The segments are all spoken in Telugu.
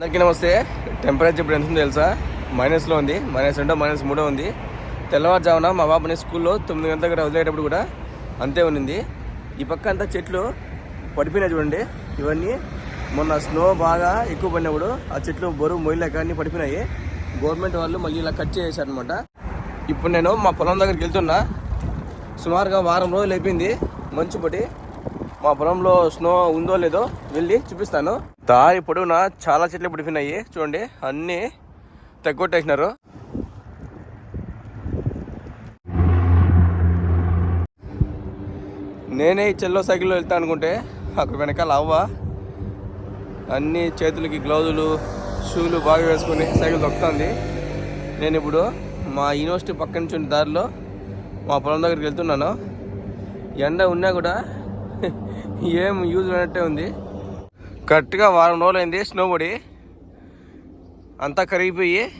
అందరికీ నమస్తే. టెంపరేచర్ ఇప్పుడు ఎంత ఉందో తెలుసా? మైనస్లో ఉంది. మైనస్ రెండో మైనస్ మూడో ఉంది. తెల్లవారుజామున మా బాబుని స్కూల్లో తొమ్మిది గంటలకు వదిలేటప్పుడు కూడా అంతే ఉన్నింది. ఈ పక్క అంతా చెట్లు పడిపోయినాయి చూడండి. ఇవన్నీ మొన్న స్నో బాగా ఎక్కువ పడినప్పుడు ఆ చెట్లు బరువు మొయ్యలేక అన్ని పడిపోయినాయి. గవర్నమెంట్ వాళ్ళు మళ్ళీ ఇలా కట్ చేశారనమాట ఇప్పుడు నేను మా పొలం దగ్గరికి వెళ్తున్నా. సుమారుగా వారం రోజులు అయిపోయింది. మంచు పడి మా పొలంలో స్నో ఉందో లేదో వెళ్ళి చూపిస్తాను. దారి పొడవున చాలా చెట్లు పడిపోయినాయి చూడండి అన్నీ తగ్గొట్టేసినారు. నేనే ఈ చెల్లో సైకిల్లో వెళ్తా అనుకుంటే అక్కడ వెనకాల అవ్వ అన్ని చేతులకి గ్లౌజులు షూలు బాగా వేసుకొని సైకిల్ దొక్కుతుంది నేను ఇప్పుడు మా యూనివర్సిటీ పక్క నుంచి ఉన్న దారిలో మా పొలం దగ్గరికి వెళ్తున్నాను. ఎండ ఉన్నా కూడా ఏం యూజ్ అయినట్టే ఉంది. కరెక్ట్గా వారం రోజులైంది స్నో పడి అంతా కరిగిపోయి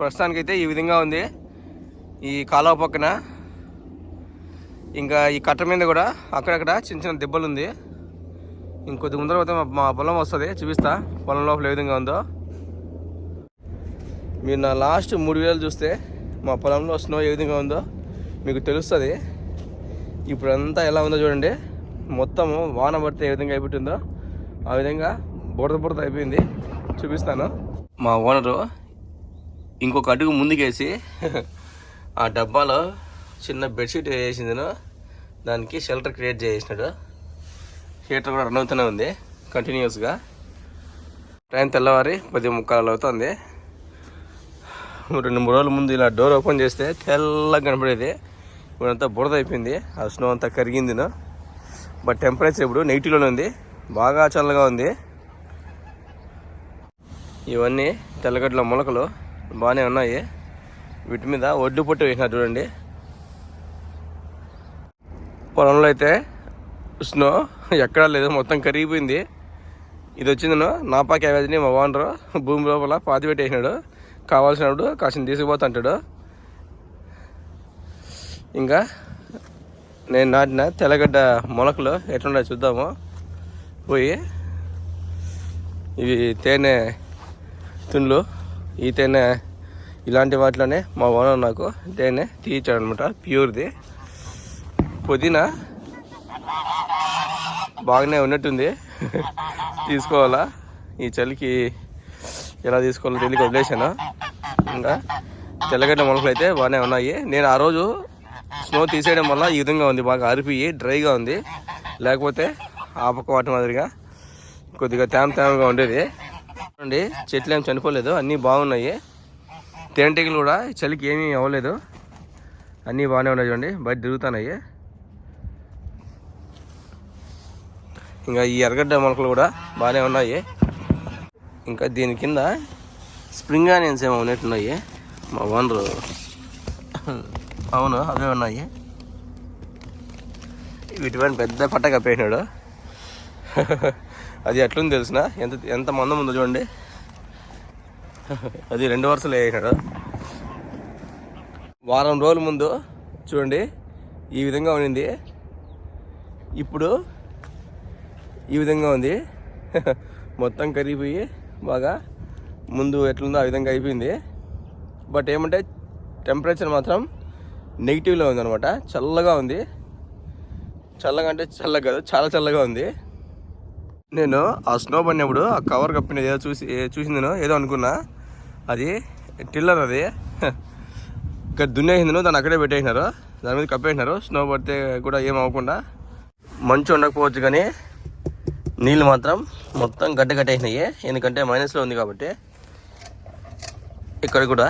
ప్రస్తుతానికైతే ఈ విధంగా ఉంది. ఈ కాలువ పక్కన. ఇంకా ఈ కట్ట మీద కూడా అక్కడక్కడ చిన్న చిన్న దెబ్బలు ఉంది. ఇంకొద్ది ముందర పోతే మా- మా పొలం వస్తుంది చూపిస్తా. పొలం లోపల ఏ విధంగా ఉందో. మీరు నా లాస్ట్ మూడు వేలు చూస్తే మా పొలంలో స్నో ఏ విధంగా ఉందో మీకు తెలుస్తుంది. ఇప్పుడు అంతా ఎలా ఉందో చూడండి. మొత్తము వాన పడితే ఏ విధంగా అయిపోతుందో ఆ విధంగా బుడత బుడత అయిపోయింది. చూపిస్తాను. మా ఓనరు ఇంకొక అడుగు ముందుకేసి ఆ డబ్బాలో చిన్న బెడ్షీట్ వేసిందను. దానికి షెల్టర్ క్రియేట్ చేసినాడు హీటర్ కూడా రన్ అవుతూనే ఉంది కంటిన్యూస్గా టైం తెల్లవారి పది ముక్కాలు అవుతుంది. రెండు మూడు రోజుల ముందు ఇలా డోర్ ఓపెన్ చేస్తే తెల్లగా కనపడేది. ఇప్పుడంతా బురద అయిపోయింది. ఆ స్నో అంతా కరిగిందిను. బట్ టెంపరేచర్ ఇప్పుడు నెగిటివ్లోనే ఉంది. బాగా చల్లగా ఉంది. ఇవన్నీ తెల్లగడ్డల మొలకలు బాగానే ఉన్నాయి. వీటి మీద ఒడ్డు పొట్టు వేసినారు చూడండి. పొలంలో అయితే స్నో ఎక్కడా లేదు మొత్తం కరిగిపోయింది. ఇది వచ్చిందను నాపా క్యాబేజ్ని మా ఓనరు భూమి లోపల పాతి పెట్టేసినాడు కావాల్సినప్పుడు కాసిన తీసుకుపోతుంటాడు ఇంకా నేను నాటిన తెల్లగడ్డ మొలకలు ఎట్లున్నాయో చూద్దాము. పోయి ఇవి తేనె తుండ్లు ఈ తేనె ఇలాంటి వాటిలోనే మా ఓనర్ నాకు తేనె తీయించాడు అనమాట ప్యూర్ది. పుదీనా బాగానే ఉన్నట్టుంది. తీసుకోవాలా? ఈ చలికి ఎలా తీసుకోవాలో తెలియక వదిలేశాను. ఇంకా తెల్లగడ్డ మొలకలు అయితే బాగానే ఉన్నాయి. నేను ఆ రోజు స్నో తీసేయడం వల్ల ఈ విధంగా ఉంది. బాగా అరిపోయి డ్రైగా ఉంది. లేకపోతే ఆ పక్క వాటి మాదిరిగా కొద్దిగా తేమ తేమగా ఉండేది. చూడండి చెట్లు ఏం చనిపోలేదు. అన్నీ బాగున్నాయి. తేనెటీగలు కూడా చలికి ఏమీ అవ్వలేదు. అన్నీ బాగానే ఉన్నాయి చూడండి. బయట తిరుగుతున్నాయి. ఇంకా ఈ ఎర్రగడ్డ మొలకలు కూడా బాగానే ఉన్నాయి. ఇంకా దీని కింద స్ప్రింగ్ ఆనియన్స్ ఏమో ఉన్నట్టున్నాయి. మా ఓనరు. అవును అవే ఉన్నాయి. వీటిపైన పెద్ద పట్ట కప్పేసినాడు. అది ఎట్లుంది తెలిసిన? ఎంత ఎంత మందం ఉందో చూడండి. అది రెండు వరుసలు వేసినాడు. వారం రోజుల ముందు చూడండి ఈ విధంగా ఉండింది. ఇప్పుడు ఈ విధంగా ఉంది. మొత్తం కరిగిపోయి బాగా ముందు ఎట్లుందో ఆ విధంగా అయిపోయింది. బట్ ఏమంటే టెంపరేచర్ మాత్రం నెగిటివ్లో అనమాట చల్లగా ఉంది. చల్లగా అంటే చల్లగా కాదు చాలా చల్లగా ఉంది. నేను ఆ స్నో పడినప్పుడు ఆ కవర్ కప్పినది ఏదో చూసి చూసిందినో ఏదో అనుకున్నా. అది టిల్లర్ అది. ఇక్కడ దున్నేసిందను దాన్ని అక్కడే పెట్టేసినారు. దాని మీద కప్పేసినారు. స్నో పడితే కూడా ఏం అవ్వకుండా. మంచు ఉండకపోవచ్చు కానీ నీళ్ళు మాత్రం మొత్తం గడ్డ కట్టేసినాయి. ఎందుకంటే మైనస్లో ఉంది కాబట్టి. ఇక్కడ కూడా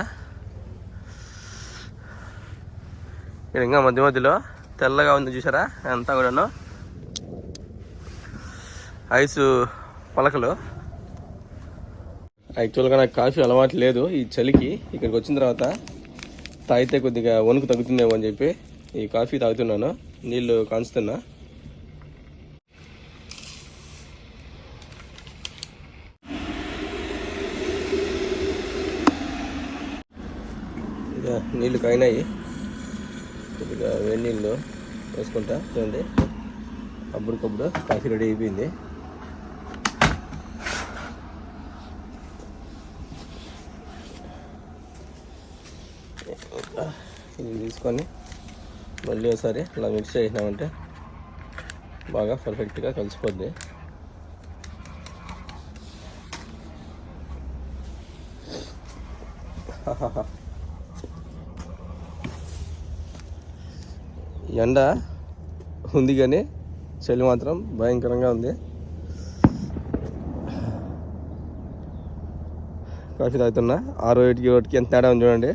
ఇక్కడ ఇంకా మధ్య మధ్యలో తెల్లగా ఉంది చూసారా? అంతా కూడాను. ఐస్ పలకలు. యాక్చువల్గా నాకు కాఫీ అలవాటు లేదు ఈ చలికి. ఇక్కడికి వచ్చిన తర్వాత తాగితే కొద్దిగా వణుకు తగ్గుతుందేమో అని చెప్పి ఈ కాఫీ తాగుతున్నాను. నీళ్ళు కాంచుతున్నా. నీళ్ళు కాయినాయి కొద్దిగా వేడి నీళ్ళు వేసుకుంటా చూడండి. అప్పటికప్పుడు కాఫీ రెడీ అయిపోయింది. ఇది తీసుకొని మళ్ళీ ఒకసారి ఇలా మిక్స్ చేసినామంటే బాగా పర్ఫెక్ట్గా కలిసిపోద్ది. ha ha ha ఎండ ఉంది కానీ చలి మాత్రం భయంకరంగా ఉంది. కాఫీ తాగుతున్నా. ఆరో ఏటికి ఒకటికి ఎంత తేడా ఉంది చూడండి.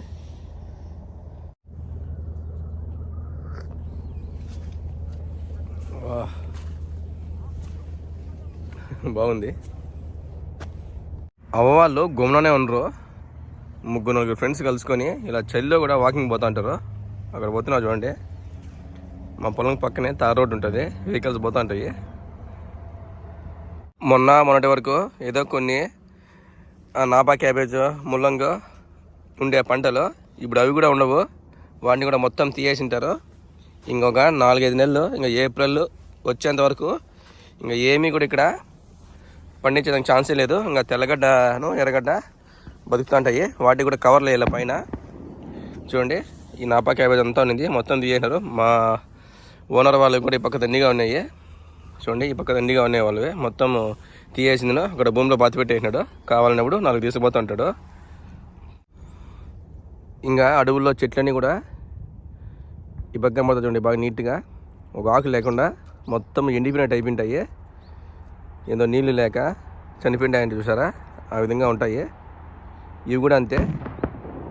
బాగుంది. అవ్వ వాళ్ళు గుమ్మలోనే ఉండరు. ముగ్గురు నలుగురు ఫ్రెండ్స్ కలుసుకొని ఇలా చలిలో కూడా వాకింగ్ పోతా ఉంటారు. అక్కడ పోతున్నా చూడండి. మా పొలం పక్కనే తార్ రోడ్ ఉంటుంది. వెహికల్స్ పోతూ ఉంటాయి మొన్న మొన్నటి వరకు ఏదో కొన్ని ఆ, నాపా క్యాబేజ్ ముల్లంగు ఉండే పంటలు ఇప్పుడు అవి కూడా ఉండవు. వాటిని కూడా మొత్తం తీయేసింటారు. ఇంకొక నాలుగైదు నెలలు ఇంకా ఏప్రిల్ వచ్చేంత వరకు ఇంకా ఏమీ కూడా ఇక్కడ పండించడానికి ఛాన్సే లేదు. ఇంకా తెల్లగడ్డను ఎర్రగడ్డ బతుకుతుంటాయి. వాటికి కూడా కవర్లు వేయాలి పైన. చూడండి ఈ నాపా క్యాబేజ్ అంతా ఉన్నది మొత్తం తీసేసినారు. మా ఓనర్ వాళ్ళు కూడా ఈ పక్క దండిగా ఉన్నాయి. చూడండి ఈ పక్క దండిగా ఉన్నాయి వాళ్ళవి. మొత్తం తీయేసిందిన అక్కడ భూమిలో బాతి పెట్టేసినాడు. కావాలన్నప్పుడు నాలుగు తీసుకుపోతూ ఉంటాడు. ఇంకా అడవుల్లో చెట్లన్నీ కూడా ఈ పక్క మొత్తం చూడండి బాగా నీట్గా. ఒక ఆకు లేకుండా మొత్తం ఎండిపోయినట్టు అయిపోయింటాయి. ఏదో నీళ్ళు లేక చనిపోయింటాయంటే చూసారా? ఆ విధంగా ఉంటాయి. ఇవి కూడా అంతే.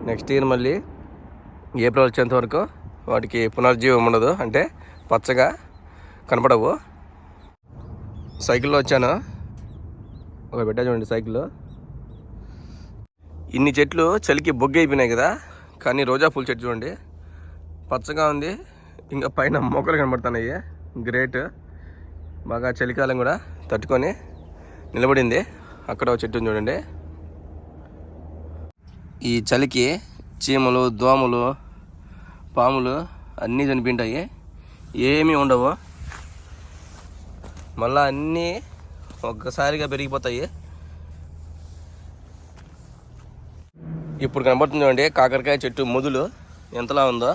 నెక్స్ట్ ఇయర్ మళ్ళీ ఏప్రిల్ వచ్చేంత వరకు వాటికి పునర్జీవం ఉండదు. అంటే పచ్చగా కనపడవు. సైకిల్లో వచ్చాను. ఒక బిడ్డ చూడండి సైకిల్ ఇన్ని చెట్లు చలికి బొగ్గు అయిపోయినాయి కదా కానీ రోజా పూల చెట్టు చూడండి. పచ్చగా ఉంది ఇంకా పైన మొక్కలు కనబడుతున్నాయి. గ్రేట్ బాగా చలికాలం కూడా తట్టుకొని నిలబడింది. అక్కడ ఒక చెట్టు ఉంది చూడండి. ఈ చలికి చీమలు దోమలు పాములు అన్నీ చనిపోయింటాయి ఏమీ ఉండవు. మళ్ళా అన్నీ ఒక్కసారిగా పెరిగిపోతాయి. ఇప్పుడు కనబడుతుంది చూడండి కాకరకాయ చెట్టు మొదలు ఎంతలా ఉందో.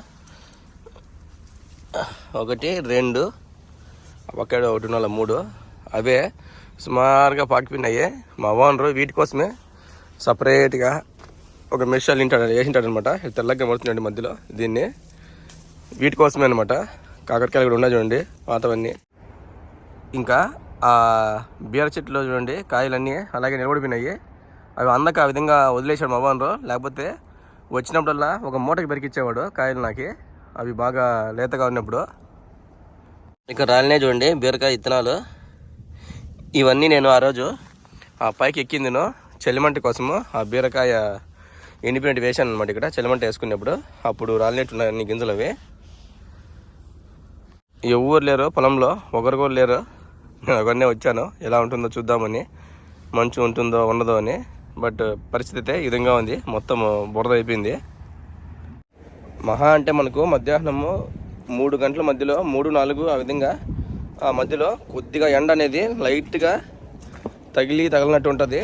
ఒకటి రెండు ఒకటి ఒకటి నాలుగు మూడు. అవే సుమారుగా పాకిపోయినాయి. మా ఓనరు వీటి కోసమే సపరేట్గా ఒక మెషాలు తింటాడు వేసింటాడు అనమాట తెల్లగా పడుతుందండి మధ్యలో దీన్ని. వీటి కోసమే అనమాట కాకరకాయలు కూడా ఉన్నాయి చూడండి పాతవన్నీ ఇంకా ఆ బీర చెట్టులో చూడండి కాయలన్నీ అలాగే నిలబడిపోయినాయి. అవి అందక ఆ విధంగా వదిలేశాడు మా లేకపోతే వచ్చినప్పుడల్లా ఒక మూటకి పెరికిచ్చేవాడు కాయలు నాకు. అవి బాగా లేతగా ఉన్నప్పుడు. ఇక రాలినే చూడండి బీరకాయ ఇత్తనాలు. ఇవన్నీ నేను ఆ రోజు ఆ పైకి ఎక్కిందిను చెల్లిమంటి కోసము. ఆ బీరకాయ ఎండిపోయినట్టు వేసాను అనమాట ఇక్కడ చలిమంట వేసుకున్నప్పుడు. అప్పుడు రాలినట్టున్నాయి అన్ని గింజలు అవి. ఎవరు లేరు పొలంలో. ఒకరు కూడా లేరు. నేను ఒకరినే వచ్చాను. ఎలా ఉంటుందో చూద్దామని. మంచు ఉంటుందో ఉండదో అని. బట్ పరిస్థితి అయితే ఈ విధంగా ఉంది. మొత్తం బురద అయిపోయింది. మహా అంటే మనకు మధ్యాహ్నము మూడు గంటల మధ్యలో మూడు నాలుగు ఆ విధంగా ఆ మధ్యలో కొద్దిగా ఎండ అనేది లైట్గా తగిలి తగిలినట్టు ఉంటుంది.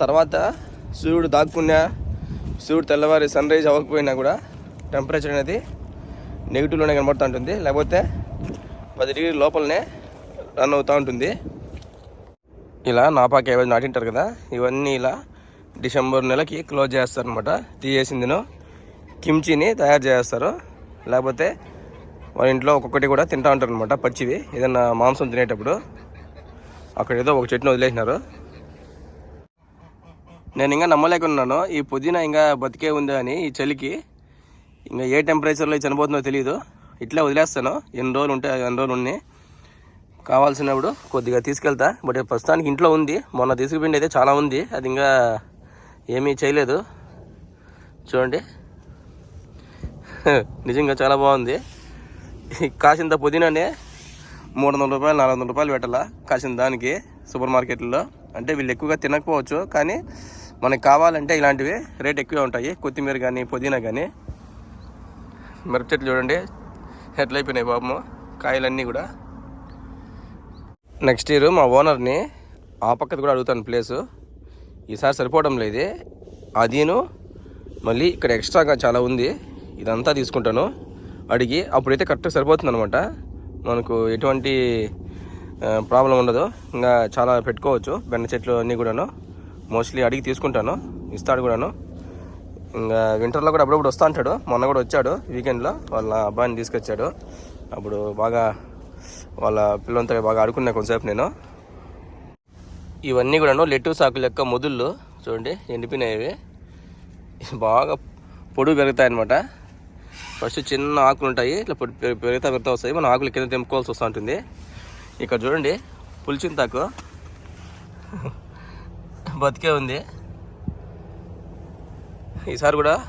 తర్వాత సూర్యుడు దాక్కున్నా సూర్యుడు తెల్లవారి సన్ రైజ్ అవ్వకపోయినా కూడా టెంపరేచర్ అనేది నెగిటివ్లోనే కనబడుతూ ఉంటుంది లేకపోతే పది డిగ్రీ లోపలనే రన్ అవుతూ ఉంటుంది. ఇలా నాపాకి ఏవైనా నాటింటారు కదా ఇవన్నీ ఇలా డిసెంబర్ నెలకి క్లోజ్ చేస్తారనమాట తీయేసిందిను కిమ్చిని తయారు చేస్తారు. లేకపోతే వాళ్ళ ఇంట్లో ఒక్కొక్కటి కూడా తింటా ఉంటారు అనమాట పచ్చివి. ఏదైనా మాంసం తినేటప్పుడు అక్కడ ఏదో ఒక చెట్టుని వదిలేసినారు. నేను ఇంకా నమ్మలేకున్నాను. ఈ పుదీనా ఇంకా బతికే ఉందా అని ఈ చలికి ఇంకా ఏ టెంపరేచర్లో చనిపోతుందో తెలియదు ఇట్లా వదిలేస్తాను. ఎన్ని రోజులు ఉంటే ఎన్ని రోజులు ఉన్నాయి కావాల్సినప్పుడు కొద్దిగా తీసుకెళ్తా. బట్ ప్రస్తుతానికి ఇంట్లో ఉంది. మొన్న తీసుకుపోయింది అయితే చాలా ఉంది. అది ఇంకా ఏమీ చేయలేదు. చూడండి. నిజంగా చాలా బాగుంది. కాసింత పుదీనానే మూడు వందల రూపాయలు నాలుగు వందల రూపాయలు పెట్టాలా కాసిన దానికి సూపర్ మార్కెట్లో. అంటే వీళ్ళు ఎక్కువగా తినకపోవచ్చు. కానీ మనకి కావాలంటే ఇలాంటివి రేట్ ఎక్కువే ఉంటాయి. కొత్తిమీర కానీ పుదీనా కానీ మిరప చెట్లు చూడండి ఎట్లయిపోయినాయి పాపము కాయలన్నీ కూడా. నెక్స్ట్ ఇయర్ మా ఓనర్ని ఆ పక్కది కూడా అడుగుతాను ప్లేసు. ఈసారి సరిపోవడం లేదు అదీను మళ్ళీ ఇక్కడ ఎక్స్ట్రాగా చాలా ఉంది. ఇదంతా తీసుకుంటాను. అడిగి అప్పుడైతే కరెక్ట్గా సరిపోతుందనమాట మనకు ఎటువంటి ప్రాబ్లం ఉండదు. ఇంకా చాలా పెట్టుకోవచ్చు. బెండ చెట్లు అన్నీ కూడాను. మోస్ట్లీ అడిగి తీసుకుంటాను. ఇస్తాడు కూడాను. ఇంకా వింటర్లో కూడా అప్పుడప్పుడు వస్తూ ఉంటాడు మొన్న కూడా వచ్చాడు వీకెండ్లో. వాళ్ళ అబ్బాయిని తీసుకొచ్చాడు. అప్పుడు బాగా వాళ్ళ పిల్లలతో బాగా ఆడుకున్నా కొంతసేపు నేను. ఇవన్నీ కూడాను లెట్టు సాకు లెక్క మొదుళ్ళు చూడండి ఎండిపోయినాయి బాగా పొడుగు పెరుగుతాయన్నమాట. ఫస్ట్ చిన్న ఆకులు ఉంటాయి ఇట్లా పొడి పెరుగుతా పెరుగుతా వస్తాయి. మనం ఆకులు కింద తెంపుకోవాల్సి వస్తూ ఉంటుంది. ఇక్కడ చూడండి పులిచింతాకు. బతికే ఉంది. ఈసారి కూడా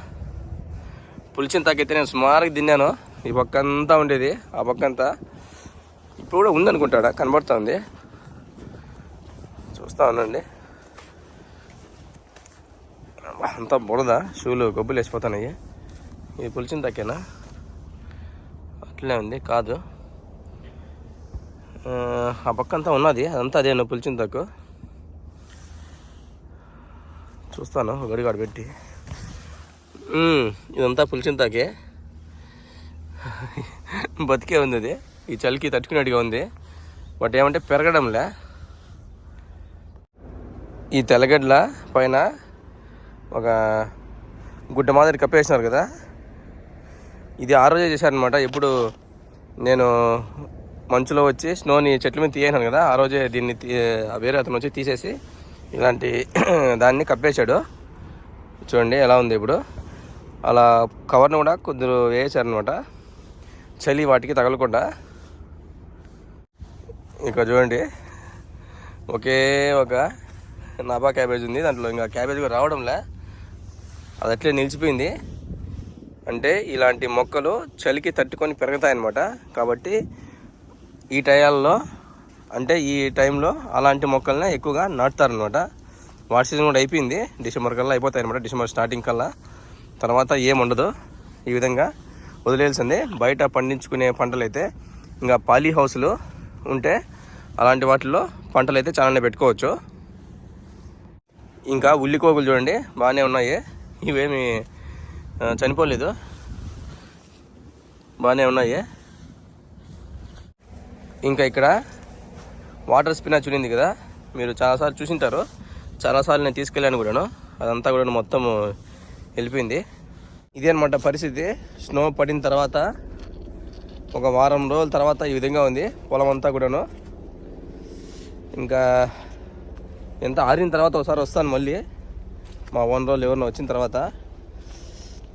పులిచిన అయితే నేను సుమారుగా తిన్నాను. ఈ పక్క అంతా ఉండేది. ఆ పక్క అంతా ఇప్పుడు కూడా ఉందనుకుంటాడా? కనబడుతూ ఉంది. చూస్తా ఉండండి. అంతా బురద షూలు గబ్బులు వేసిపోతున్నాయి. ఇది పులిచిన తక్కేనా అట్లే ఉంది కాదు. ఆ, పక్క అంతా ఉన్నది. అదంతా అదేనా పులిచిన తక్కు చూస్తాను గడిగాడు పెట్టి. ఇదంతా పులిచిన తాకే బతికే ఉంది అది. ఈ చలికి తట్టుకునేట్టుగా ఉంది. బట్ ఏమంటే పెరగడంలే. ఈ తెల్లగడ్ల పైన ఒక గుడ్డ మాదిరి కప్పేసినారు కదా. ఇది ఆ రోజే చేశారనమాట ఎప్పుడు నేను మంచులో వచ్చి స్నోని చెట్ల మీద తీయేసాను కదా. ఆ రోజే దీన్ని తీ- వేరే అతను వచ్చి తీసేసి ఇలాంటి దాన్ని కప్పేశాడు. చూడండి ఎలా ఉంది ఇప్పుడు. అలా కవర్ను కూడా కొద్దిగా వేసారనమాట చలి వాటికి తగలకుండా. ఇక్కడ చూడండి. ఒకే ఒక నాబా క్యాబేజ్ ఉంది. దాంట్లో ఇంకా క్యాబేజ్ కూడా రావడంలే. అది అట్లే నిలిచిపోయింది. అంటే ఇలాంటి మొక్కలు చలికి తట్టుకొని పెరుగుతాయన్నమాట. కాబట్టి ఈ టయాల్లో అంటే ఈ టైంలో అలాంటి మొక్కలనే ఎక్కువగా నాటుతారనమాట వాటి సీజన్ కూడా అయిపోయింది. డిసెంబర్ కల్లా అయిపోతాయి అనమాట డిసెంబర్ స్టార్టింగ్ కల్లా. తర్వాత ఏముండదు? ఈ విధంగా వదిలేయాల్సిందే. బయట పండించుకునే పంటలు అయితే ఇంకా పాలీ హౌస్లు ఉంటే అలాంటి వాటిల్లో పంటలు అయితే చాలానే పెట్టుకోవచ్చు. ఇంకా ఉల్లికోగులు చూడండి బాగానే ఉన్నాయి. ఇవేమి చనిపోలేదు. బాగానే ఉన్నాయి. ఇంకా ఇక్కడ వాటర్ స్పినాచ్ ఉంది కదా మీరు చాలాసార్లు చూసింటారు. చాలాసార్లు నేను తీసుకెళ్ళాను కూడాను. అదంతా కూడా మొత్తం వెళ్ళిపోయింది. ఇదే అనమాట పరిస్థితి. స్నో పడిన తర్వాత ఒక వారం రోజుల తర్వాత ఈ విధంగా ఉంది పొలం అంతా కూడాను. ఇంకా ఎంత ఆరిన తర్వాత ఒకసారి వస్తాను మళ్ళీ. మా వన్ రోజులు ఎవరినో వచ్చిన తర్వాత.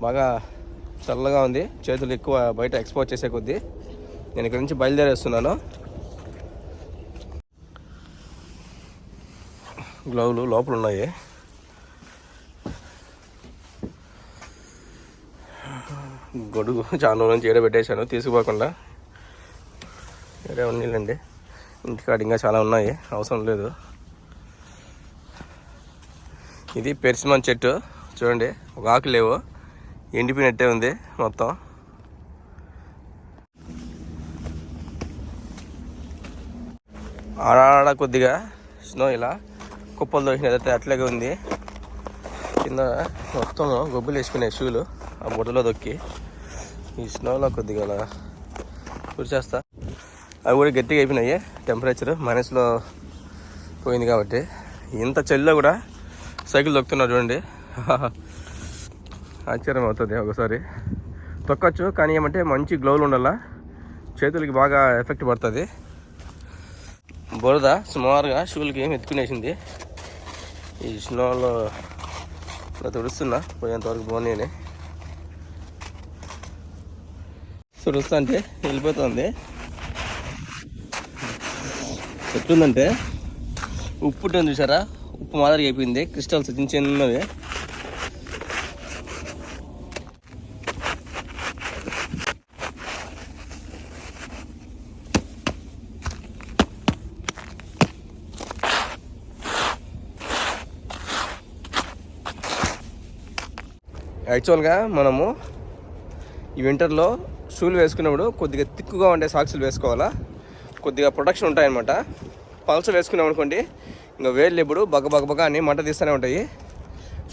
బాగా చల్లగా ఉంది. చేతులు ఎక్కువ బయట ఎక్స్పోర్ట్ చేసే కొద్దీ నేను ఇక్కడ నుంచి బయలుదేరేస్తున్నాను. గ్లౌలు లోపల ఉన్నాయి గొడుగు చాలా రోజుల నుంచి ఏడ పెట్టేశాను తీసుకుపోకుండా. ఏడే ఉన్నీళ్ళండి ఇంటికాడ ఇంకా చాలా ఉన్నాయి అవసరం లేదు. ఇది పెర్సిమన్ చెట్టు చూడండి ఒక ఆకు లేవు. ఎండిపోయినట్టే ఉంది మొత్తం. ఆడ కొద్దిగా స్నో ఇలా కుప్పలు దోసినదైతే అట్లాగే ఉంది. కింద మొత్తం గొబ్బులు వేసుకునే షూలు ఆ బుట్టలో దొక్కి ఈ స్నోలో కొద్దిగా అలా కురిచేస్తా అవి కూడా గట్టిగా అయిపోయినాయి టెంపరేచర్ మైనస్లో పోయింది కాబట్టి. ఇంత చలిలో కూడా సైకిల్ తొక్కుతున్నారు చూడండి. ఆశ్చర్యం అవుతుంది ఒకసారి. తొక్కచ్చు కానీ ఏమంటే మంచి గ్లౌలు ఉండాలా. చేతులకి బాగా ఎఫెక్ట్ పడుతుంది. బురద సుమారుగా షూలకి ఏం ఎత్తుకునేసింది. ఈ స్నోలో ఇలా తుడుస్తున్నా పోయేంతవరకు బాగున్నాయి తుడుస్తా అంటే వెళ్ళిపోతుంది. ఎట్లుందంటే ఉప్పు ఉంటుంది చూసారా? ఉప్పు మాదిరిగా అయిపోయింది. క్రిస్టల్స్ చిన్న చిన్నవి యాక్చువల్గా మనము ఈ వింటర్లో షూలు వేసుకున్నప్పుడు కొద్దిగా తిక్కుగా ఉండే సాక్సులు వేసుకోవాలా? కొద్దిగా ప్రొటెక్షన్ ఉంటాయన్నమాట. పల్స్ వేసుకున్నాం అనుకోండి ఇంకా వేళ్ళు ఎప్పుడు బగ బగ బగ అని మంట తీస్తూనే ఉంటాయి.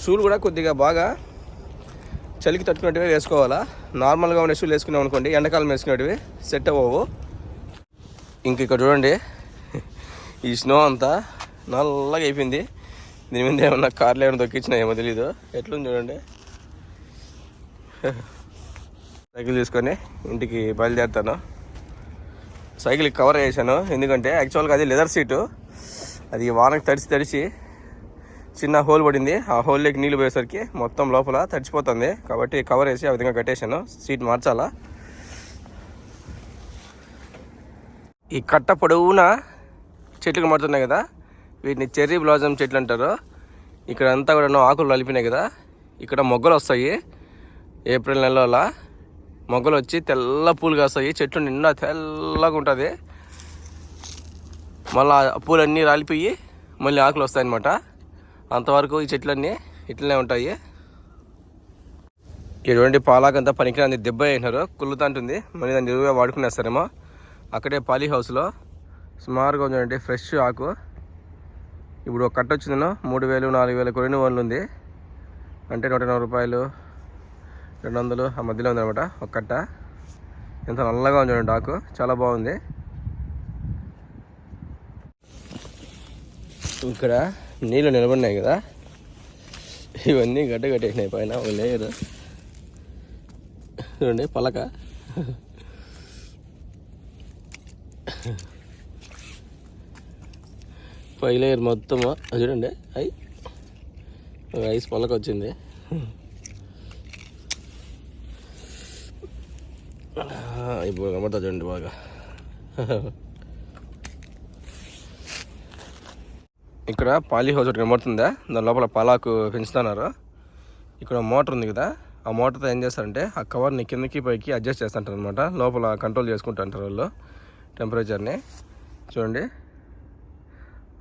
షూలు కూడా కొద్దిగా బాగా చలికి తట్టుకున్నట్టుగా వేసుకోవాలా? నార్మల్గా ఉండే షూలు వేసుకున్నాం అనుకోండి ఎండాకాలం వేసుకునేటివి సెట్ అవ్వవు. ఇంక ఇక్కడ చూడండి ఈ స్నో అంతా నల్లగా అయిపోయింది. దీని మీద ఏమన్నా కార్లు ఏమైనా దొక్కించినా ఏమో తెలీదు. ఎట్లుంది చూడండి. సైకిల్ తీసుకొని ఇంటికి బయలుదేరుతాను. సైకిల్ కవర్ చేశాను. ఎందుకంటే యాక్చువల్గా అది లెదర్ సీటు అది వానకు తడిచి తడిచి చిన్న హోల్ పడింది. ఆ హోల్లోకి నీళ్ళు పోయేసరికి మొత్తం లోపల తడిచిపోతుంది కాబట్టి కవర్ వేసి ఆ విధంగా కట్టేశాను. సీట్ మార్చాలా? ఈ కట్ట పొడవున చెట్లు కనబడుతున్నాయి కదా. వీటిని చెర్రీ బ్లాజమ్ చెట్లు అంటారు. ఇక్కడ అంతా కూడా ఆకులు నలిపినాయి కదా. ఇక్కడ మొగ్గలు వస్తాయి. ఏప్రిల్ నెలలో మొగ్గలు వచ్చి తెల్ల పూలు కాస్తాయి. చెట్లు నిండా తెల్లగా ఉంటుంది. మళ్ళీ ఆ పూలన్నీ రాలిపోయి మళ్ళీ ఆకులు వస్తాయన్నమాట. అంతవరకు ఈ చెట్లన్నీ ఇట్లనే ఉంటాయి. ఇటువంటి పాలాకంతా పనికిరాని దెబ్బ అయినారు కుళ్ళుతుంటుంది మళ్ళీ దాన్ని ఎరువుగా వాడుకునేస్తారేమో అక్కడే పాలీ హౌస్లో సుమారుగా ఉందంటే ఫ్రెష్ ఆకు. ఇప్పుడు ఒక కట్ట వచ్చిందనో మూడు వేలు నాలుగు వేల కొన్ని వన్లు ఉంది. అంటే నూట ఎనభై రూపాయలు రెండు వందలు ఆ మధ్యలో ఉందనమాట ఒక కట్ట ఎంత నల్లగా ఉంది చూడండి ఆకు చాలా బాగుంది. ఇక్కడ నీళ్ళు నిలబడినాయి కదా. ఇవన్నీ గడ్డ కట్టేసినాయి పైన ఒక లేయర్ చూడండి పలక. పై లేయర్ మొత్తము చూడండి ఐ ఐస్ పలక వచ్చింది ఆ, ఇప్పుడు కనబడతా చూడండి బాగా. ఇక్కడ పాలీ హౌస్ ఒకటి కనబడుతుందా? దాని లోపల పాలాకు పెంచుతున్నారు. ఇక్కడ మోటార్ ఉంది కదా ఆ మోటార్తో ఏం చేస్తారంటే ఆ కవర్ని కిందకి పైకి అడ్జస్ట్ చేస్తుంటారు అనమాట లోపల కంట్రోల్ చేసుకుంటుంటారు వాళ్ళు టెంపరేచర్ని. చూడండి.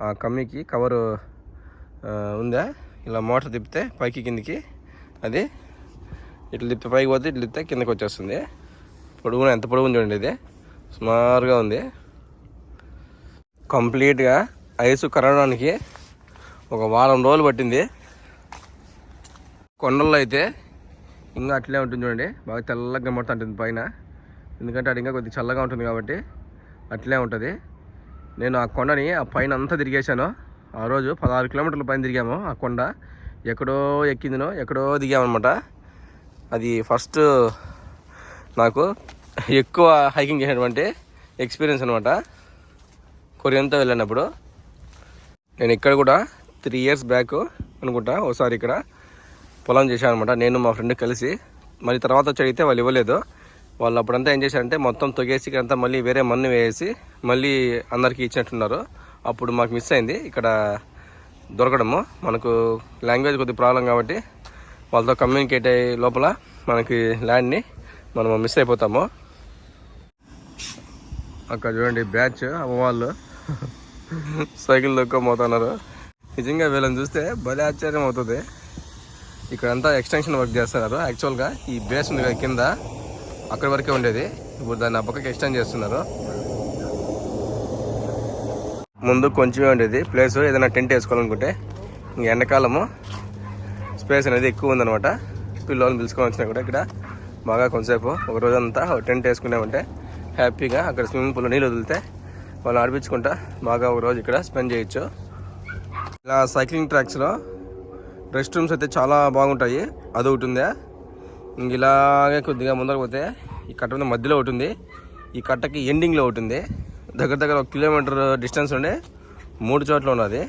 ఆ కమ్మికి కవరు ఉందా? ఇలా మోటార్ తిప్పితే పైకి కిందికి అది ఇట్లా తిప్పితే పైకి పోతే ఇట్లా తిప్పితే కిందకి వచ్చేస్తుంది. పొడుగున? ఎంత పొడుగు చూడండి ఇది. సుమారుగా ఉంది. కంప్లీట్గా ఐసు కరగడానికి ఒక వారం రోజులు పట్టింది. కొండల్లో అయితే ఇంకా అట్లే ఉంటుంది చూడండి. బాగా తెల్లగా కనబడుతుంటుంది పైన. ఎందుకంటే అది ఇంకా కొద్దిగా చల్లగా ఉంటుంది కాబట్టి అట్లే ఉంటుంది. నేను ఆ కొండని ఆ పైన అంతా తిరిగేశాను. ఆ రోజు పదహారు కిలోమీటర్ల పైన తిరిగాము ఆ కొండ. ఎక్కడో ఎక్కిందినో ఎక్కడో దిగామన్నమాట. అది ఫస్ట్ నాకు ఎక్కువ హైకింగ్ చేసినటువంటి ఎక్స్పీరియన్స్ అనమాట కొరియంతో వెళ్ళినప్పుడు నేను ఇక్కడ కూడా త్రీ ఇయర్స్ బ్యాక్ అనుకుంటా ఒకసారి ఇక్కడ పొలం చేశాను అనమాట నేను మా ఫ్రెండ్ కలిసి మళ్ళీ తర్వాత వచ్చి అడిగితే వాళ్ళు ఇవ్వలేదు. వాళ్ళు అప్పుడంతా ఏం చేశారంటే మొత్తం తొగేసి ఇక్కడంతా మళ్ళీ వేరే మన్ను వేసి మళ్ళీ అందరికీ ఇచ్చినట్టున్నారు. అప్పుడు మాకు మిస్ అయింది ఇక్కడ దొరకడము. మనకు లాంగ్వేజ్ కొద్ది ప్రాబ్లం కాబట్టి వాళ్ళతో కమ్యూనికేట్ అయ్యే లోపల మనకి ల్యాండ్ని మనం మిస్ అయిపోతాము. అక్కడ చూడండి బ్యాచ్ వాళ్ళు సైకిల్ దొక్కపోతున్నారు. నిజంగా వీళ్ళని చూస్తే భలే ఆశ్చర్యం అవుతుంది. ఇక్కడంతా ఎక్స్టెన్షన్ వర్క్ చేస్తున్నారు. యాక్చువల్గా ఈ బేస్ ఉంది కదా కింద. అక్కడి వరకే ఉండేది. ఇప్పుడు దాన్ని ఆ పక్కకి ఎక్స్టెండ్ చేస్తున్నారు. ముందు కొంచెమే ఉండేది. ప్లేస్ ఏదైనా టెంట్ వేసుకోవాలనుకుంటే ఇంక ఎండాకాలము స్పేస్ అనేది ఎక్కువ ఉందనమాట పిల్లల్ని పిలుచుకొని వచ్చినా కూడా ఇక్కడ బాగా కొంతసేపు ఒక రోజంతా టెంట్ వేసుకున్నామంటే హ్యాపీగా అక్కడ స్విమ్మింగ్ పూల్లో నీళ్ళు వదిలితే వాళ్ళు ఆడిపించుకుంటా బాగా ఒక రోజు ఇక్కడ స్పెండ్ చేయొచ్చు. ఇలా సైక్లింగ్ ట్రాక్స్లో రెస్ట్ రూమ్స్ అయితే చాలా బాగుంటాయి. అది ఉందా. ఇంక ఇలాగే కొద్దిగా ముందరకు పోతే ఈ కట్ట మీద మధ్యలో ఒకటి ఉంది. ఈ కట్టకి ఎండింగ్లో ఒకటి ఉంది. దగ్గర దగ్గర ఒక కిలోమీటర్ డిస్టెన్స్ ఉండే. మూడు చోట్ల ఉన్నది.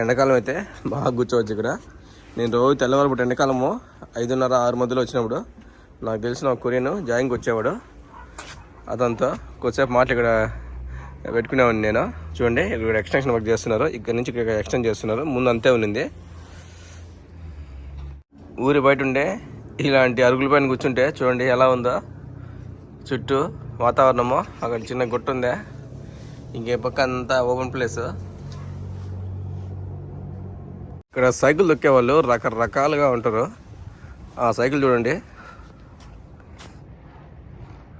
ఎండాకాలం అయితే బాగా కూర్చోవచ్చు ఇక్కడ. నేను రోజు తెల్లవారు ఎండాకాలము ఐదున్నర ఆరు మధ్యలో వచ్చినప్పుడు నాకు తెలిసిన ఒక కొరియన్ జాయింగ్కి వచ్చేవాడు. అదంతా కొద్దిసేపు మాటలు ఇక్కడ పెట్టుకునేవాడిని నేను. చూడండి ఇక్కడ ఎక్స్టెన్షన్ వర్క్ చేస్తున్నారు. ఇక్కడ నుంచి ఇక్కడ ఎక్స్టెండ్ చేస్తున్నారు. ముందు అంతే ఉన్నింది ఊరి బయట ఉండే ఇలాంటి అరుగుల పైన కూర్చుంటే చూడండి ఎలా ఉందో. చుట్టూ వాతావరణము అక్కడ చిన్న గుట్ట ఉందే. ఇంకే పక్క అంతా ఓపెన్ ప్లేస్ ఇక్కడ సైకిల్ దొక్కే వాళ్ళు రకరకాలుగా ఉంటారు. ఆ సైకిల్ చూడండి.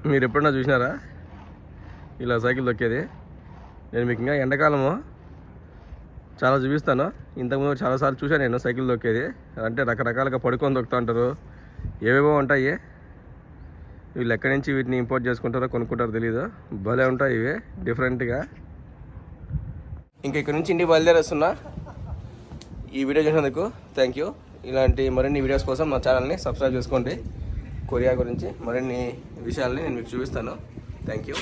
మీరు ఎప్పుడన్నా చూసినారా? ఇలా సైకిల్ దొక్కేది నేను మీకు ఇంకా ఎండాకాలము చాలా చూపిస్తాను. ఇంతకుముందు చాలాసార్లు చూశాను నేను సైకిల్ దొక్కేది అంటే రకరకాలుగా పడుకొని దొక్కుతూ ఉంటారు. ఏవేవో ఉంటాయి. వీళ్ళు ఎక్కడి నుంచి వీటిని ఇంపోర్ట్ చేసుకుంటారో కొనుక్కుంటారో తెలియదు భలే ఉంటాయి ఇవి డిఫరెంట్గా. ఇంకా ఇక్కడ నుంచి ఇంటికి బయలుదేరేస్తున్నా. ఈ వీడియో చూసినందుకు థ్యాంక్ యూ ఇలాంటి మరిన్ని వీడియోస్ కోసం మా ఛానల్ని సబ్స్క్రైబ్ చేసుకోండి. కొరియా గురించి మరిన్ని విషయాల్ని నేను మీకు చూపిస్తాను. Thank you.